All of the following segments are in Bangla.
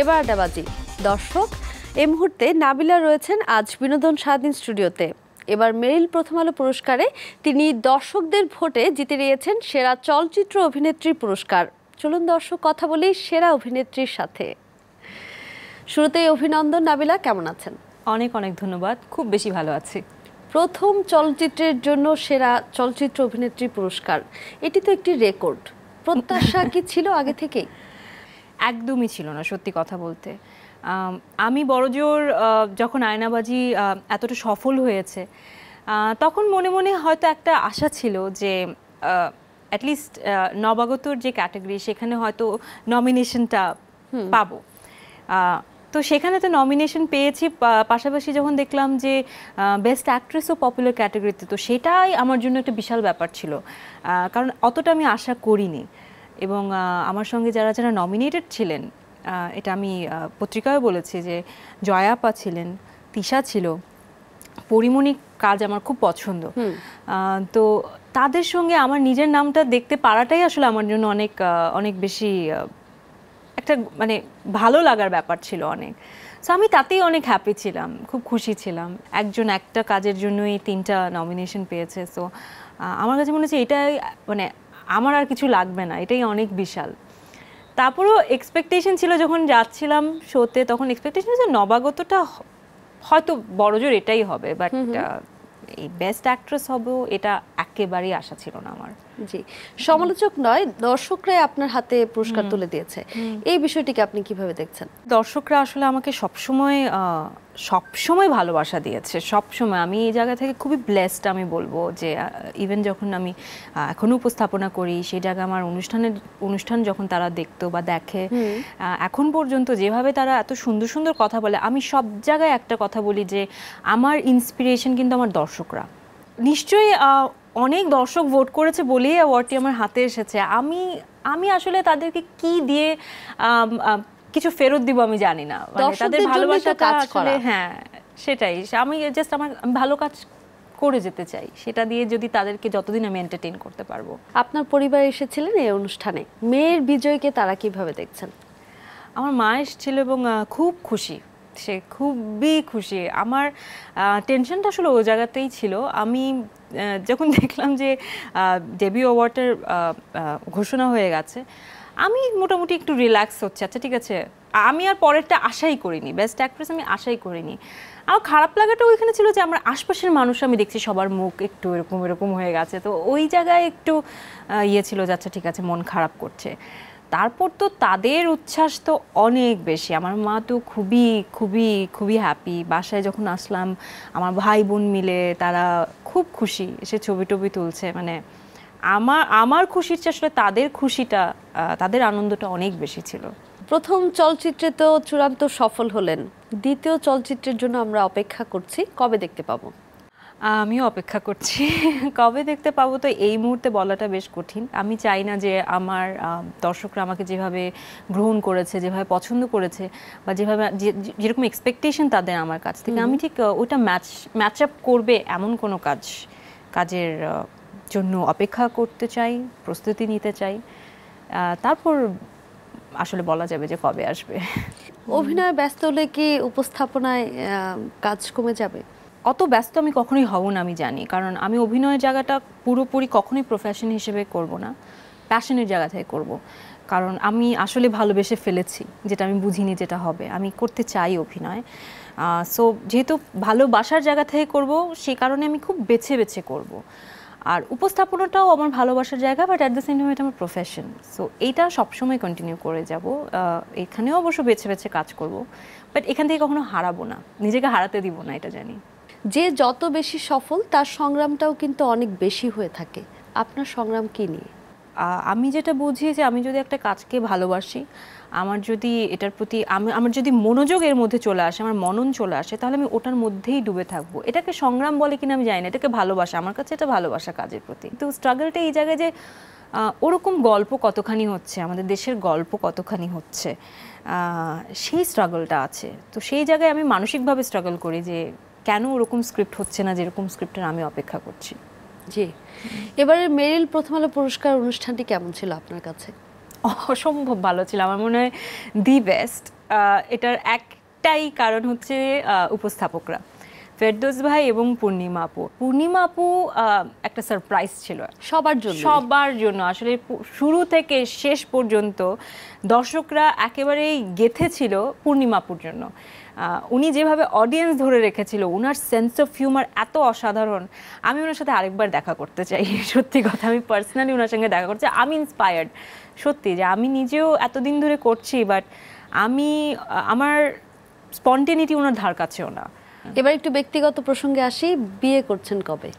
এবার আড্ডাবাজি। দর্শক এই মুহূর্তে নাবিলা রয়েছেন আজ বিনোদন স্বাধীন স্টুডিওতে। এবার মেরিল প্রথম আলো পুরস্কারে তিনি দর্শকদের ভোটে জিতে নিয়েছেন সেরা চলচ্চিত্র অভিনেত্রী পুরস্কার। চলুন দর্শক কথা বলি সেরা অভিনেত্রীর সাথে। শুরুতেই অভিনন্দন নাবিলা কেমন আছেন? অনেক অনেক ধন্যবাদ। খুব বেশি ভালো আছি। প্রথম চলচ্চিত্রের জন্য সেরা চলচ্চিত্র অভিনেত্রী পুরস্কার। এটি তো একটি রেকর্ড। প্রত্যাশা কি ছিল আগে থেকেই? একদমই ছিল না সত্যি কথা বলতে। আমি বড়জোর যখন আয়নাবাজি এতটা সফল হয়েছে তখন মনে মনে হয়তো একটা আশা ছিল যে অ্যাটলিস্ট নবাগতর যে ক্যাটাগরি সেখানে হয়তো নমিনেশনটা পাবো। তো সেখানে তো নমিনেশন পেয়েছি পাশাপাশি যখন দেখলাম যে বেস্ট অ্যাক্ট্রেস ও পপুলার ক্যাটাগরিতে তো সেটাই আমার জন্য একটা বিশাল ব্যাপার ছিল। কারণ অতটা আমি আশা করিনি। এবং আমার সঙ্গে যারা যারা নমিনেটেড ছিলেন এটা আমি পত্রিকায় বলেছি যে জয়াপা ছিলেন তিশা ছিল পরিমণির কাজ আমার খুব পছন্দ। তো তাদের সঙ্গে আমার নিজের নামটা দেখতে পারাটাই আসলে আমার জন্য অনেক অনেক বেশি একটা মানে ভালো লাগার ব্যাপার ছিল অনেক। সো আমি তাতেই অনেক হ্যাপি ছিলাম খুব খুশি ছিলাম। একজন একটা কাজের জন্যই তিনটা নমিনেশন পেয়েছে। সো আমার কাছে মনে হচ্ছে এটাই মানে আমার আর কিছু লাগবে না এটাই অনেক বিশাল। তারপরেও এক্সপেকটেশন ছিল যখন যাচ্ছিলাম শোতে তখন এক্সপেকটেশন যে নবাগতটা হয়তো বড়জোর এটাই হবে বাট এই বেস্ট অ্যাক্ট্রেস হব এটা একেবারেই আশা ছিল না আমার। জি। সমালোচক নয় দর্শকরাই আপনার হাতে পুরস্কার তুলে দিয়েছে। এই বিষয়টিকে আপনি কীভাবে দেখছেন? দর্শকরা আসলে আমাকে সবসময় সবসময় ভালোবাসা দিয়েছে। সবসময়। আমি এই জায়গা থেকে খুবই ব্লেসড আমি বলব যে ইভেন যখন আমি আহ, এখনও উপস্থাপনা করি সেই জায়গায় আমার অনুষ্ঠানের অনুষ্ঠান যখন তারা দেখতো বা দেখে এখন পর্যন্ত যেভাবে তারা এত সুন্দর সুন্দর কথা বলে আমি সব জায়গায় একটা কথা বলি যে আমার ইন্সপিরেশন কিন্তু আমার দর্শকরা। নিশ্চয়ই অনেক দর্শক ভোট করেছে বলেই অ্যাওয়ার্ডটি আমার হাতে এসেছে। আমি আমি আসলে তাদেরকে কি দিয়ে কিছু ফেরত দিব আমি জানি না। মানে তাদের ভালোবাসাটা কাজ করা। হ্যাঁ সেটাই। আমি জাস্ট আমার ভালো কাজ করে যেতে চাই। সেটা দিয়ে যদি তাদেরকে যতদিন আমি এন্টারটেইন করতে পারব। আপনার পরিবার এসেছিলেন এই অনুষ্ঠানে। মেয়ের বিজয়কে তারা কীভাবে দেখছেন? আমার মা এসেছিল এবং খুব খুশি। সে খুবই খুশি। আমার টেনশনটা আসলে ওই জায়গাতেই ছিল। আমি যখন দেখলাম যে ডেবিউ অ্যাওয়ার্ডের ঘোষণা হয়ে গেছে, আমি মোটামুটি একটু রিল্যাক্স হচ্ছে। আচ্ছা ঠিক আছে, আমি আর পরেরটা আশাই করিনি বেস্ট অ্যাক্ট্রেস আমি আশাই করিনি। আমার খারাপ লাগাটা ওইখানে ছিল যে, আমার আশপাশের মানুষ আমি দেখছি সবার মুখ একটু এরকম এরকম হয়ে গেছে। তো ওই জায়গায় একটু ইয়ে ছিল যে আচ্ছা ঠিক আছে, মন খারাপ করছে। তারপর তো তাদের উচ্ছ্বাস তো অনেক বেশি। আমার মা তো খুবই খুবই খুবই হ্যাপি বাসায় যখন আসলাম, আমার ভাই বোন মিলে তারা খুব খুশি। এসে ছবি টবি তুলছে। মানে আমার আমার খুশির চেয়ে আসলে তাদের খুশিটা তাদের আনন্দটা অনেক বেশি ছিল। প্রথম চলচ্চিত্রে তো চূড়ান্ত সফল হলেন। দ্বিতীয় চলচ্চিত্রের জন্য আমরা অপেক্ষা করছি। কবে দেখতে পাবো? আমিও অপেক্ষা করছি। কবে দেখতে পাবো তো এই মুহূর্তে বলাটা বেশ কঠিন। আমি চাই না যে আমার দর্শকরা আমাকে যেভাবে গ্রহণ করেছে যেভাবে পছন্দ করেছে বা যেভাবে যেরকম এক্সপেকটেশন তাদের আমার কাছ থেকে। আমি ঠিক ওইটা ম্যাচ ম্যাচ আপ করবে এমন কোনো কাজ কাজের জন্য অপেক্ষা করতে চাই প্রস্তুতি নিতে চাই। তারপর আসলে বলা যাবে যে কবে আসবে। অভিনয় ব্যস্ত হলে কি উপস্থাপনায় কাজ কমে যাবে? অত ব্যস্ত আমি কখনোই হব না, আমি জানি। কারণ আমি অভিনয়ের জায়গাটা পুরোপুরি কখনোই প্রফেশন হিসেবে করব না। প্যাশনের জায়গা থেকে করব। কারণ আমি আসলে ভালোবেসে ফেলেছি, যেটা আমি বুঝিনি যেটা হবে। আমি করতে চাই অভিনয়। সো যেহেতু ভালোবাসার জায়গা থেকে করব, সে কারণে আমি খুব বেছে বেছে করব। আর উপস্থাপনাটাও আমার ভালোবাসার জায়গা but at the same time এটা আমার প্রফেশন সো এইটা সবসময় কন্টিনিউ করে যাব। এখানেও অবশ্য বেছে বেছে কাজ করব। বাট এখান থেকে কখনো হারাবো না। নিজেকে হারাতে দিব না, এটা জানি। যে যত বেশি সফল, তার সংগ্রামটাও কিন্তু অনেক বেশি হয়ে থাকে। আপনার সংগ্রাম কি নিয়ে? আমি যেটা বুঝি যে আমি যদি একটা কাজকে ভালোবাসি, আমার যদি এটার প্রতি আমি, আমার যদি মনোযোগ এর মধ্যে চলে আসে, আমার মনন চলে আসে, তাহলে আমি ওটার মধ্যেই ডুবে থাকব। এটাকে সংগ্রাম বলে কিনা আমি জানি না, এটাকে ভালোবাসা, আমার কাছে এটা ভালোবাসা কাজের প্রতি। তো স্ট্রাগলটা এই জায়গায় যে ওরকম গল্প কতখানি হচ্ছে, আমাদের দেশের গল্প কতখানি হচ্ছে সেই স্ট্রাগলটা আছে। তো সেই জায়গায় আমি মানসিকভাবে স্ট্রাগল করি যে কেন ওরকম স্ক্রিপ্ট হচ্ছে না যেরকম স্ক্রিপ্টের আমি অপেক্ষা করছি? জি। এবারে মেরিল প্রথম আলো পুরস্কার অনুষ্ঠানটি কেমন ছিল আপনার কাছে? অসম্ভব ভালো ছিল। আমার মনে হয় দি বেস্ট এটার একটাই কারণ হচ্ছে উপস্থাপকরা। ফেরদৌস ভাই এবং পূর্ণিমা আপু। পূর্ণিমা আপু একটা সারপ্রাইজ ছিল। সবার জন্য সবার জন্য। আসলে শুরু থেকে শেষ পর্যন্ত দর্শকরা একেবারেই গেথেছিল পূর্ণিমাপুর জন্য। উনি যেভাবে অডিয়েন্স ধরে রেখেছিল ওনার সেন্স অফ হিউমার এত অসাধারণ আমি ওনার সাথে আরেকবার দেখা করতে চাই। সত্যি কথা আমি পার্সোনালি ওনার সঙ্গে দেখা করতে চাই। আমি ইন্সপায়ার্ড সত্যি যে আমি নিজেও এতদিন ধরে করছি বাট আমি আমার স্পন্টেনিটি ওনার ধার কাছেও না। এবার একটু ব্যক্তিগত প্রসঙ্গে আসি, বিয়ে করছেন কবে?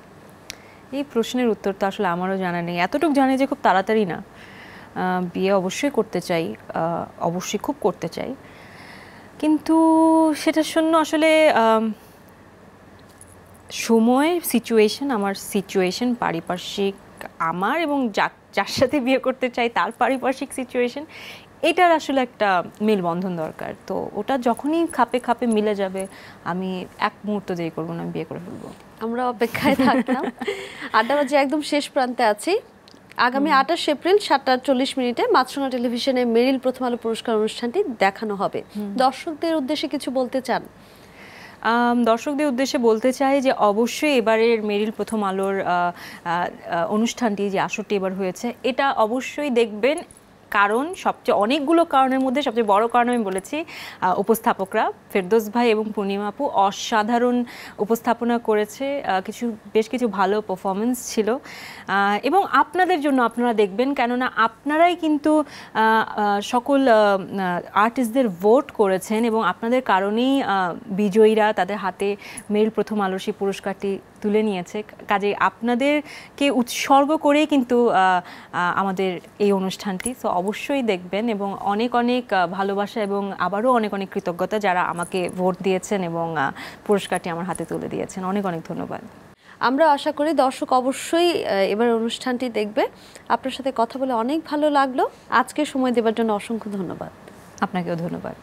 এই প্রশ্নের উত্তর তো আসলে আমারও জানা নেই। এতটুকু জানি যে খুব তাড়াতাড়ি না। বিয়ে অবশ্যই করতে চাই অবশ্যই খুব করতে চাই। কিন্তু সেটার জন্য আসলে সময় সিচুয়েশন আমার সিচুয়েশন পারিপার্শ্বিক আমার এবং যার সাথে বিয়ে করতে চাই তার পারিপার্শ্বিক সিচুয়েশন এটার আসলে একটা মেলবন্ধন দরকার। তো ওটা যখনই খাপে খাপে মিলে যাবে আমি এক মুহূর্ত দেরি করব না বিয়ে করে ফেলব। আমরা অপেক্ষায় থাকলাম। আড্ডাবাজি একদম শেষ প্রান্তে আছি। আগামী আঠাশ এপ্রিল সাতটা চল্লিশ মিনিটে মাছরাঙা টেলিভিশনে মেরিল প্রথম আলো পুরস্কার অনুষ্ঠানটি দেখানো হবে। দর্শকদের উদ্দেশ্যে কিছু বলতে চান? দর্শকদের উদ্দেশ্যে বলতে চাই যে অবশ্যই এবারের মেরিল প্রথম আলোর অনুষ্ঠানটি যে আসরটি এবার হয়েছে এটা অবশ্যই দেখবেন কারণ, সবচেয়ে অনেকগুলো কারণের মধ্যে সবচেয়ে বড় কারণ আমি বলেছি উপস্থাপকরা। ফেরদোস ভাই এবং পূর্ণিমা আপু অসাধারণ উপস্থাপনা করেছে কিছু, বেশ কিছু ভালো পারফরমেন্স ছিল। এবং আপনাদের জন্য আপনারা দেখবেন, কেননা আপনারাই কিন্তু সকল আর্টিস্টদের ভোট করেছেন এবং আপনাদের কারণেই বিজয়ীরা তাদের হাতে মেরিল প্রথম আলো সেই পুরস্কারটি তুলে নিয়েছে। কাজে আপনাদেরকে উৎসর্গ করেই কিন্তু আমাদের এই অনুষ্ঠানটি। সো অবশ্যই দেখবেন এবং অনেক অনেক ভালোবাসা এবং আবারও অনেক অনেক কৃতজ্ঞতা যারা আমাকে ভোট দিয়েছেন এবং পুরস্কারটি আমার হাতে তুলে দিয়েছেন। অনেক অনেক ধন্যবাদ। আমরা আশা করি দর্শক অবশ্যই এবার অনুষ্ঠানটি দেখবে। আপনার সাথে কথা বলে অনেক ভালো লাগল। আজকে সময় দেবার জন্য অসংখ্য ধন্যবাদ। আপনাকেও ধন্যবাদ।